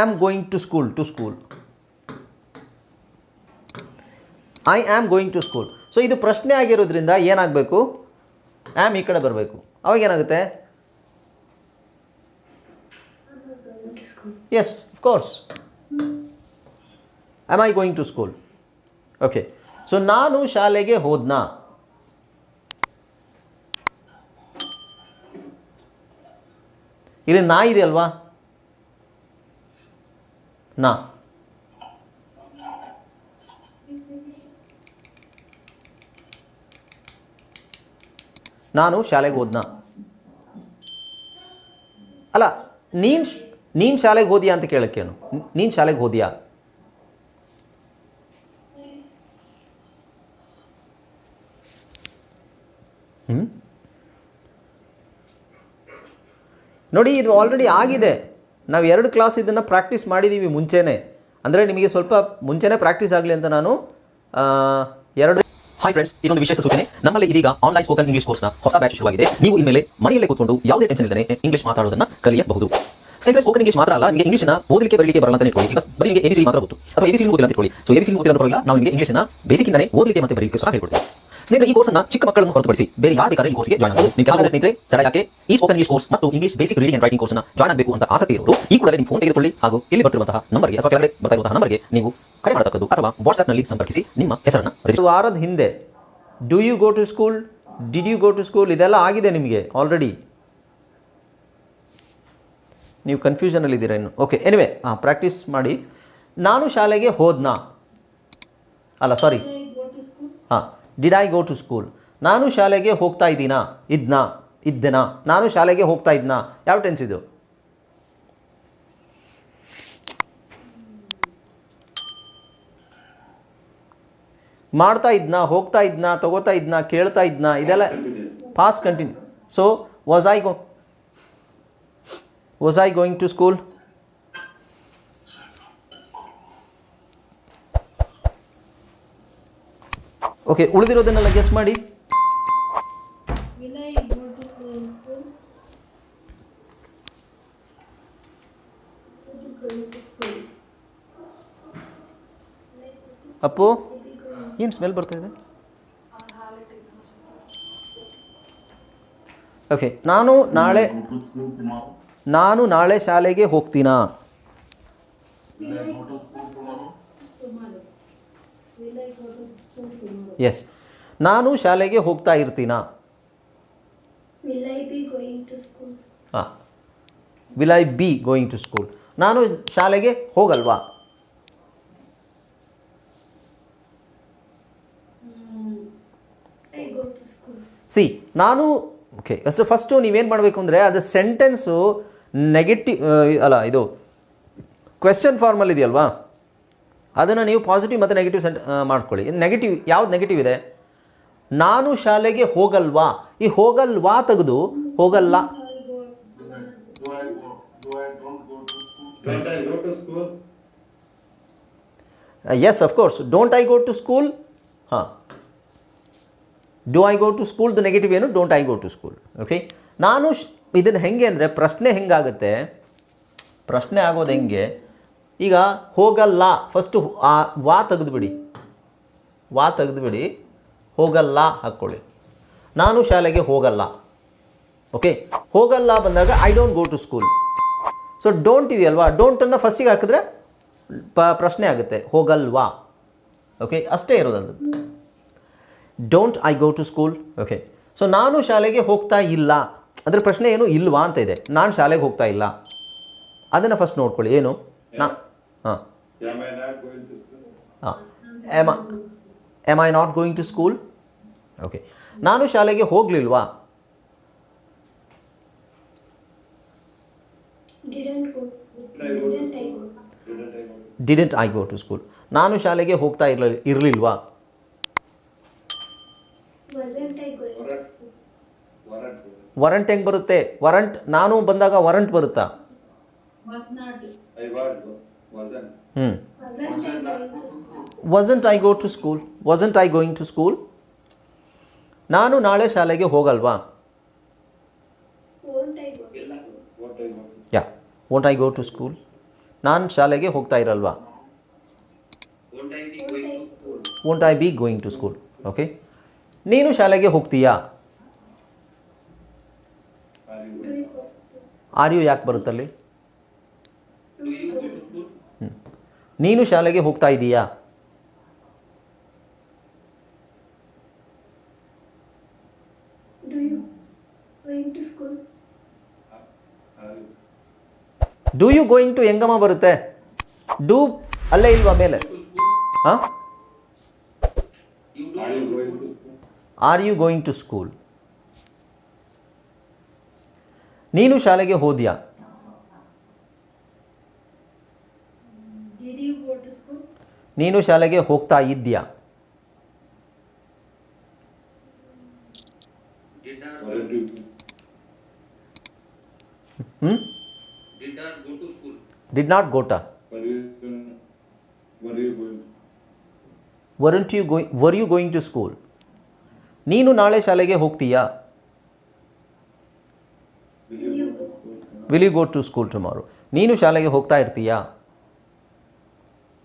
Am going to school to school I am going to school so ಇದು ಪ್ರಶ್ನೆ ಆಗಿರೋದ್ರಿಂದ ಏನಾಗಬೇಕು? ಆ್ಯಮ್ ಈ ಕಡೆ ಬರಬೇಕು. ಅವಾಗ ಏನಾಗುತ್ತೆ? Yes course am I going to school okay so ನಾನು ಶಾಲೆಗೆ ಹೋದ್ನಾ? ಇಲ್ಲಿ ನಾ ಇದೆ ಅಲ್ವಾ? ನಾ. ನಾನು ಶಾಲೆಗೆ ಹೋದ್ನ? ಅಲ್ಲ, ನೀನು ನೀನು ಶಾಲೆಗೆ ಹೋದ್ಯಾ ಅಂತ ಕೇಳಕ್ಕೇನು? ನೀನ್ ಶಾಲೆಗೆ ಹೋದ್ಯಾ? ಹ್ಞೂ ನೋಡಿ, ಇದು ಆಲ್ರೆಡಿ ಆಗಿದೆ. ನಾವು ಎರಡು ಕ್ಲಾಸ್ ಇದನ್ನು ಪ್ರಾಕ್ಟೀಸ್ ಮಾಡಿದ್ದೀವಿ ಮುಂಚೆನೇ. ಅಂದರೆ ನಿಮಗೆ ಸ್ವಲ್ಪ ಮುಂಚೆನೇ ಪ್ರಾಕ್ಟೀಸ್ ಆಗಲಿ ಅಂತ ನಾನು ಎರಡು ಹಾಯ್ ಫ್ರೆಂಡ್ಸ್ ಇದೊಂದು ವಿಶೇಷ ಸೂಚನೆ. ನಮ್ಮಲ್ಲಿ ಇದೀಗ ಆನ್ಲೈನ್ ಸ್ಪೋಕನ್ ಇಂಗ್ಲಿಷ್ ಕೋರ್ಸ್ನ ಹೊಸ ಬ್ಯಾಚ್ ಶುರುವಾಗಿದೆ. ನೀವು ಇನ್ಮೇಲೆ ಮನೆಯಲ್ಲೇ ಕೂತ್ಕೊಂಡು ಯಾವುದೇ ಟೆನ್ಷನ್ ಇಲ್ಲದೆ ಇಂಗ್ಲಿಷ್ ಮಾತಾಡೋದನ್ನ ಕಲಿಯಬಹುದು. ಸ್ನೇಹಿತರೆ ಸ್ಪೋಕನ್ ಇಂಗ್ಲೀಷ್ ಮಾತ್ರ ಅಲ್ಲ, ನಿಮಗೆ ಇಂಗ್ಲಿಷ್ನ ಓದಲಿಕ್ಕೆ ಬರಲಿಕ್ಕೆ ಬರಲ್ಲ ಅಂತ ಇಟ್ಕೊಳ್ಳಿ. ಬರೀ ನಿಮಗೆ ಎಬಿಸಿ ಮಾತ್ರ ಗೊತ್ತು. ಅಥವಾ ಎಬಿಸಿ ಓದಿಲ್ಲ ಅಂತ ಇಟ್ಕೊಳ್ಳಿ. ಸೊ ಎಬಿಸಿ ಓದಿಲ್ಲ ಅಂತ ಪರವಾಗಿಲ್ಲ ನಾವು ನಿಮಗೆ ಇಂಗ್ಲಿಷ್ನ ಬೇಸಿಕ್ಕಿಂದಲೇ ಓದಲಿಕ್ಕೆ ಮತ್ತೆ ಬರಲಿಕ್ಕೆ ಸಹ ಹೇಳ್ಕೊಡ್ತೀವಿ. ಸ್ನೇಹಿತರೆ, ಈ ಕೋರ್ಸ್ನ ಚಿಕ್ಕ ಮಕ್ಕಳನ್ನು ಹೊರತುಪಡಿಸಿ ಬೇರೆ ಯಾರು ಬೇಕಾದ್ರೆ ಈ ಕೋರ್ಸ್ಗೆ ಜಾಯ್ನ್ ಆಗಬಹುದು ನಿಮ್ಮ ಕೆಲವು ಸ್ನೇಹಿತರೆ, ತಡ ಯಾಕೆ ಈ ಸ್ಪೋಕನ್ ಇಂಗ್ಲಿಷ್ ಕೋರ್ಸ್ ಮತ್ತು English basic reading and writing ಕೋರ್ಸ್ನ ಜಾಯ್ನ್ ಆಗಬೇಕು ಅಂತ ಆಸಕ್ತಿ ಇರೋರು, ಈ ಕೂಡ ನಿಮ್ಮ ಫೋನ್ ತೆಗೆದುಕೊಳ್ಳಿ ಹಾಗೂ ಇಲ್ಲಿ ಬರ್ತಿರುವಂತಹ ನಂಬರ್ಗೆ ಅಥವಾ ಕೆಳಗಡೆ ಬರ್ತಾ ಇರುವಂತಹ ನಂಬರ್ಗೆ ನೀವು ಕರೆ ಮಾಡತಕ್ಕದ್ದು ಅಥವಾ ವಾಟ್ಸ್ಆಪ್ನಲ್ಲಿ ಸಂಪರ್ಕಿಸಿ ನಿಮ್ಮ ಹೆಸರನ್ನು ವಾರದ ಹಿಂದೆ. Do you go to school did you go to school ಇದೆಲ್ಲ ಆಗಿದೆ ನಿಮಗೆ ಆಲ್ರೆಡಿ ನೀವು ಕನ್ಫ್ಯೂಷನಲ್ಲಿದ್ದೀರಾ ಇನ್ನು? ಓಕೆ ಎನಿವೆ ಹಾಂ ಪ್ರಾಕ್ಟೀಸ್ ಮಾಡಿ. ನಾನು ಶಾಲೆಗೆ ಹೋದ್ನಾ? ಅಲ್ಲ sorry did I go to school ನಾನು ಶಾಲೆಗೆ ಹೋಗ್ತಾ ಇದ್ದೀನಾ? ಇದ್ನಾ? ಇದ್ದೆನಾ? ನಾನು ಶಾಲೆಗೆ ಹೋಗ್ತಾ ಇದ್ನಾ? ಯಾವ ಟೆನ್ಸ್ ಇದು? ಮಾಡ್ತಾ ಇದ್ನಾ? ಹೋಗ್ತಾ ಇದ್ನಾ? ತಗೋತಾ ಇದ್ನಾ? ಕೇಳ್ತಾ ಇದ್ನಾ? ಇದೆಲ್ಲ fast continue so was I go was I going to school okay ಉಳಿದಿರೋದನ್ನೆಲ್ಲ guess ಮಾಡಿ. ಅಪ್ಪು ಏನು ಸ್ಮೆಲ್ ಬರ್ತಾ ಇದೆ? ಓಕೆ ನಾನು ನಾಳೆ ನಾನು ನಾಳೆ ಶಾಲೆಗೆ ಹೋಗ್ತೀನಾ? ಎಸ್ ನಾನು ಶಾಲೆಗೆ ಹೋಗ್ತಾ ಇರ್ತೀನಾ? Will I be going to school? ಹಾಂ will I be going to school ನಾನು ಶಾಲೆಗೆ ಹೋಗಲ್ವಾ. ಸಿ ನಾನು ಓಕೆ ಸೊ ಫಸ್ಟು ನೀವೇನು ಮಾಡಬೇಕು ಅಂದರೆ ಅದು ಸೆಂಟೆನ್ಸು ನೆಗೆಟಿವ್ ಅಲ್ಲ ಇದು ಕ್ವೆಶ್ಚನ್ ಫಾರ್ಮಲ್ಲಿ ಇದೆಯಲ್ವಾ? ಅದನ್ನು ನೀವು ಪಾಸಿಟಿವ್ ಮತ್ತು ನೆಗೆಟಿವ್ ಸೆಂಟ್ ಮಾಡ್ಕೊಳ್ಳಿ. ನೆಗೆಟಿವ್ ಯಾವ್ದು ನೆಗೆಟಿವ್ ಇದೆ? ನಾನು ಶಾಲೆಗೆ ಹೋಗಲ್ವಾ? ಈ ಹೋಗಲ್ವಾ ತೆಗೆದು ಹೋಗಲ್ಲ? Yes of course don't I go to school ಹಾಂ do I go to school the negative ಏನು? Don't I go to school okay ನಾನು ಇದನ್ನು ಹೆಂಗೆ ಅಂದರೆ ಪ್ರಶ್ನೆ ಹೆಂಗಾಗುತ್ತೆ? ಪ್ರಶ್ನೆ ಆಗೋದು ಹೆಂಗೆ? ಈಗ ಹೋಗಲ್ಲ ಫಸ್ಟು ಆ ವಾ ತೆಗೆದುಬಿಡಿ. ವಾ ತೆಗೆದುಬಿಡಿ, ಹೋಗಲ್ಲ ಹಾಕ್ಕೊಳ್ಳಿ. ನಾನು ಶಾಲೆಗೆ ಹೋಗಲ್ಲ. ಓಕೆ ಹೋಗಲ್ಲ ಬಂದಾಗ I don't go to school so don't ಇದೆಯಲ್ವಾ? ಡೋಂಟನ್ನು ಫಸ್ಟಿಗೆ ಹಾಕಿದ್ರೆ ಪ, ಪ್ರಶ್ನೆ ಆಗುತ್ತೆ. ಹೋಗಲ್ವಾ? ಓಕೆ ಅಷ್ಟೇ ಇರೋದದು don't I go to school okay so ನಾನು ಶಾಲೆಗೆ ಹೋಗ್ತಾ ಇಲ್ಲ. ಅದರ ಪ್ರಶ್ನೆ ಏನು ಇಲ್ವಾ ಅಂತ ಇದೆ. ನಾನು ಶಾಲೆಗೆ ಹೋಗ್ತಾ ಇಲ್ಲ. ಅದನ್ನು ಫಸ್ಟ್ ನೋಡ್ಕೊಳ್ಳಿ. ಏನು? ನಾ ಹಾಂ Am I not going to school? ಹಾಂ um M I not going to school okay ನಾನು ಶಾಲೆಗೆ ಹೋಗಲಿಲ್ವಾ Didn't go. Didn't I go to Didn't I go? Didn't didn't I go? I go to school ನಾನು ಶಾಲೆಗೆ ಹೋಗ್ತಾ ಇರಲಿ ಇರಲಿಲ್ವಾ Wasn't I going to Warrant. school? Warrant. ವರಂಟ್ ಹೆಂಗೆ ಬರುತ್ತೆ ವರಂಟ್ ನಾನು ಬಂದಾಗ ವರಂಟ್ ಬರುತ್ತಾ School? Wasn't I go to school wasn't I going to school ನಾನು ನಾಳೆ ಶಾಲೆಗೆ ಹೋಗಲ್ವಾ? Won't I go to school? What I go to yeah won't I go to school ನಾನು ಶಾಲೆಗೆ ಹೋಗ್ತಾ ಇರಲ್ವಾ? Won't I be going to school okay ನೀನು ಶಾಲೆಗೆ ಹೋಗ್ತೀಯಾ? ಆರ್ ಯು ಯಾಕೆ ಬರುತ್ತಲ್ಲಿ? ನೀನು ಶಾಲೆಗೆ ಹೋಗ್ತಾ ಇದ್ದೀಯಾ? ಡೂ ಯು ಗೋಯಿಂಗ್ ಟು ಹೆಂಗಮ್ಮ ಬರುತ್ತೆ? ಡೂ ಅಲ್ಲೇ ಇಲ್ವಾ ಮೇಲೆ? ಹಾಂ? Are you going to school ನೀನು ಶಾಲೆಗೆ ಹೋದ್ಯಾ Did you go to school? ನೀನು ಶಾಲೆಗೆ ಹೋಗ್ತಾ? ಹ್ಞೂ did not go to weren't you going were you going to school ನೀನು ನಾಳೆ ಶಾಲೆಗೆ ಹೋಗ್ತೀಯಾ? Will you go to school tomorrow ನೀನು ಶಾಲೆಗೆ ಹೋಗ್ತಾ ಇರ್ತೀಯಾ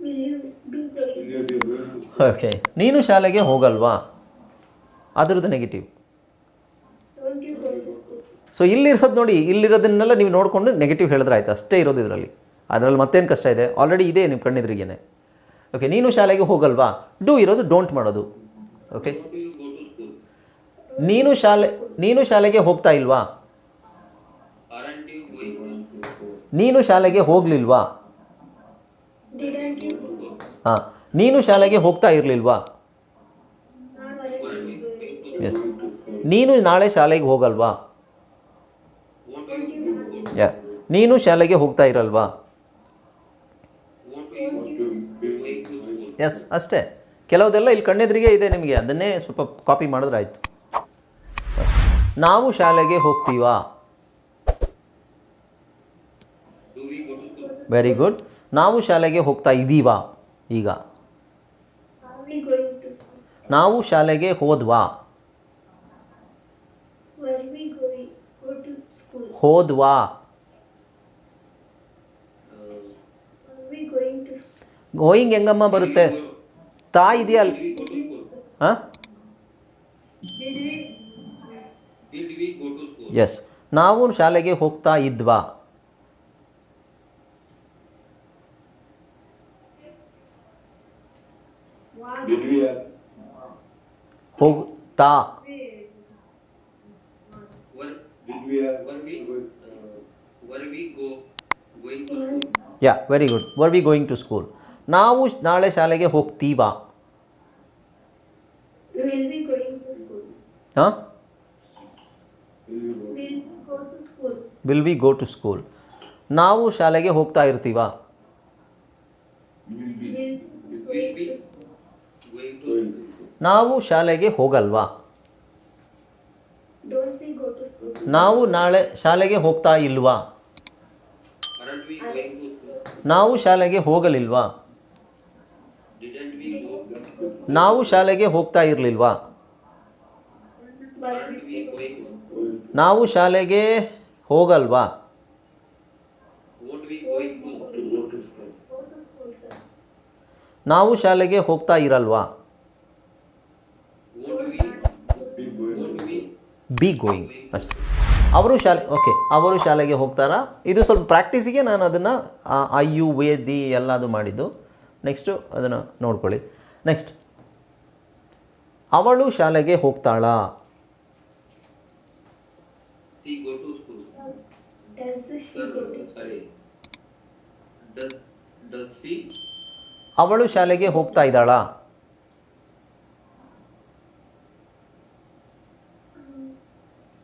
Will you be going? Will you be going to school? Okay ನೀನು ಶಾಲೆಗೆ ಹೋಗಲ್ವಾ? ಅದರದ್ದು ನೆಗೆಟಿವ್ ಸೊ ಇಲ್ಲಿರೋದು ನೋಡಿ ಇಲ್ಲಿರೋದನ್ನೆಲ್ಲ ನೀವು ನೋಡಿಕೊಂಡು ನೆಗೆಟಿವ್ ಹೇಳಿದ್ರೆ ಆಯ್ತು. ಅಷ್ಟೇ ಇರೋದು ಇದರಲ್ಲಿ. ಅದರಲ್ಲಿ ಮತ್ತೇನು ಕಷ್ಟ ಇದೆ? ಆಲ್ರೆಡಿ ಇದೆ ನಿಮ್ಮ ಕಣ್ಣಿದ್ರಿಗೇನೆ. ಓಕೆ ನೀನು ಶಾಲೆಗೆ ಹೋಗಲ್ವಾ? ಡೂ ಇರೋದು ಡೋಂಟ್ ಮಾಡೋದು. ಓಕೆ ನೀನು ಶಾಲೆ ನೀನು ಶಾಲೆಗೆ ಹೋಗ್ತಾ ಇಲ್ವಾ? ನೀನು ಶಾಲೆಗೆ ಹೋಗಲಿಲ್ವಾ? ಹಾಂ. ನೀನು ಶಾಲೆಗೆ ಹೋಗ್ತಾ ಇರಲಿಲ್ವಾ? ಎಸ್ ನೀನು ನಾಳೆ ಶಾಲೆಗೆ ಹೋಗಲ್ವಾ? ಯಾ ನೀನು ಶಾಲೆಗೆ ಹೋಗ್ತಾ ಇರಲ್ವಾ? ಎಸ್ ಅಷ್ಟೇ. ಕೆಲವುದೆಲ್ಲ ಇಲ್ಲಿ ಕಣ್ಣೆದ್ರಿಗೆ ಇದೆ ನಿಮಗೆ. ಅದನ್ನೇ ಸ್ವಲ್ಪ ಕಾಪಿ ಮಾಡಿದ್ರೆ ಆಯಿತು. ನಾವು ಶಾಲೆಗೆ ಹೋಗ್ತೀವಾ? ವೆರಿ ಗುಡ್ ನಾವು ಶಾಲೆಗೆ ಹೋಗ್ತಾ ಇದ್ದೀವಾ ಈಗ Are we going to school? ನಾವು ಶಾಲೆಗೆ ಹೋದ್ವಾ? ಹೋದ್ವಾ? ಗೋಯಿಂಗ್ ಹೆಂಗಮ್ಮ ಬರುತ್ತೆ ತಾ ಇದೆಯಲ್ಲ ಹಾಂ? ಎಸ್ ನಾವು ಶಾಲೆಗೆ ಹೋಗ್ತಾ ಇದ್ವಾ school? Yeah very good were we going to school ನಾವು ನಾಳೆ ಶಾಲೆಗೆ ಹೋಗ್ತೀವಾ Will we going to school? ಹಾಂ Will you go? Will we go to school? Will we go to school ನಾವು ಶಾಲೆಗೆ ಹೋಗ್ತಾ ಇರ್ತೀವಾ ನಾವು ಶಾಲೆಗೆ ಹೋಗಲ್ವಾ? ನಾವು ನಾಳೆ ಶಾಲೆಗೆ ಹೋಗ್ತಾ ಇಲ್ವಾ? ನಾವು ಶಾಲೆಗೆ ಹೋಗಲಿಲ್ವಾ? ನಾವು ಶಾಲೆಗೆ ಹೋಗ್ತಾ ಇರಲಿಲ್ವಾ? ನಾವು ಶಾಲೆಗೆ ಹೋಗಲ್ವಾ? ನಾವು ಶಾಲೆಗೆ ಹೋಗ್ತಾ ಇರಲ್ವಾ? ಬಿ ಗೋಯಿಂಗ್ ಅಷ್ಟೆ ಅವರು ಶಾಲೆ ಓಕೆ ಅವರು ಶಾಲೆಗೆ ಹೋಗ್ತಾರಾ ಇದು ಸ್ವಲ್ಪ ಪ್ರಾಕ್ಟೀಸಿಗೆ ನಾನು ಅದನ್ನು ಐ ಯು ವೇ ದಿ ಎಲ್ಲ ಅದು ಮಾಡಿದ್ದು ನೆಕ್ಸ್ಟು ಅದನ್ನು ನೋಡ್ಕೊಳ್ಳಿ ನೆಕ್ಸ್ಟ್ ಅವಳು ಶಾಲೆಗೆ ಹೋಗ್ತಾಳಾ go to school. Does she go to school? sorry. Does, does she? ಅವಳು ಶಾಲೆಗೆ ಹೋಗ್ತಾ ಇದ್ದಾಳಾ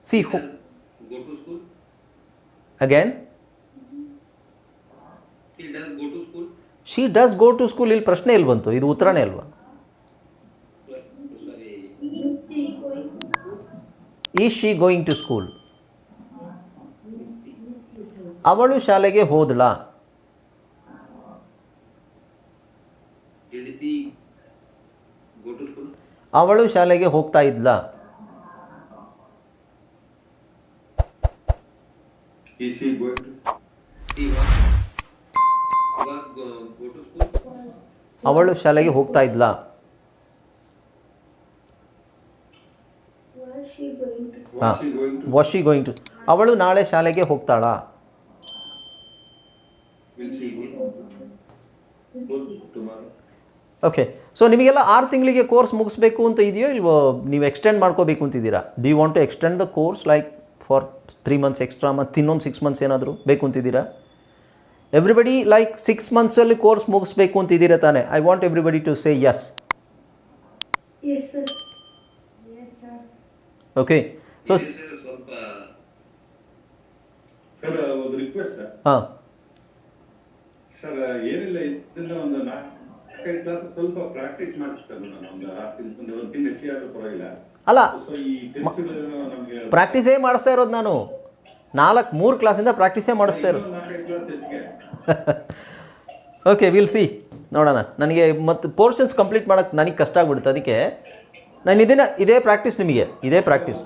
ಸಿ ಹೋ Go to school? Again She does go to school? She does go to school ಇಲ್ಲಿ ಪ್ರಶ್ನೆ ಇಲ್ಲಿ ಬಂತು ಇದು ಉತ್ತರನೇ ಅಲ್ವಾ Sorry. Is she going to school ಅವಳು ಶಾಲೆಗೆ ಹೋದಳಾ Did she go to school? ಅವಳು ಶಾಲೆಗೆ ಹೋಗ್ತಾ ಇದ್ಲಾ ಅವಳು ಶಾಲೆಗೆ ಹೋಗ್ತಾ ಇದ್ಲಾ. ವಾಶಿ ಗೋಯಿಂಗ್ ಟು ಅವಳು ನಾಳೆ ಶಾಲೆಗೆ ಹೋಗ್ತಾಳಾ. ಓಕೆ ಸೊ ನಿಮಗೆಲ್ಲ ಆರು ತಿಂಗಳಿಗೆ ಕೋರ್ಸ್ ಮುಗಿಸ್ಬೇಕು ಅಂತ ಇದೆಯೋ ಇಲ್ವೋ? ನೀವು ಎಕ್ಸ್ಟೆಂಡ್ ಮಾಡ್ಕೋಬೇಕು ಅಂತಿದ್ದೀರಾ do want to extend the course like for three months extra ಮತ್ತು ಇನ್ನೊಂದು ಸಿಕ್ಸ್ ಮಂತ್ಸ್ ಏನಾದರೂ ಬೇಕು ಅಂತಿದ್ದೀರಾ ಎವ್ರಿಬಡಿ ಲೈಕ್ ಸಿಕ್ಸ್ ಮಂತ್ಸಲ್ಲಿ ಕೋರ್ಸ್ ಮುಗಿಸ್ಬೇಕು ಅಂತ ಇದ್ದೀರಾ ತಾನೆ? I want everybody to say yes. Okay so ಸ್ವಲ್ಪ ಸರ್ ಒಂದು ರಿಕ್ವೆಸ್ಟ್ ಸರ್ ಹಾಂ. ಅಲ್ಲ ಪ್ರಾಕ್ಟೀಸೇ ಮಾಡಿಸ್ತಾ ಇರೋದು ನಾನು. ನಾಲ್ಕು ಮೂರು ಕ್ಲಾಸಿಂದ ಪ್ರಾಕ್ಟೀಸೇ ಮಾಡಿಸ್ತಾ ಇರೋದು. ಓಕೆ ವಿಲ್ ಸಿ ನೋಡೋಣ. ನನಗೆ ಮತ್ತು ಪೋರ್ಷನ್ಸ್ ಕಂಪ್ಲೀಟ್ ಮಾಡೋಕ್ಕೆ ನನಗೆ ಕಷ್ಟ ಆಗ್ಬಿಡುತ್ತೆ. ಅದಕ್ಕೆ ನಾನು ಇದನ್ನ, ಇದೇ ಪ್ರಾಕ್ಟೀಸ್ ನಿಮಗೆ. ಇದೇ ಪ್ರಾಕ್ಟೀಸ್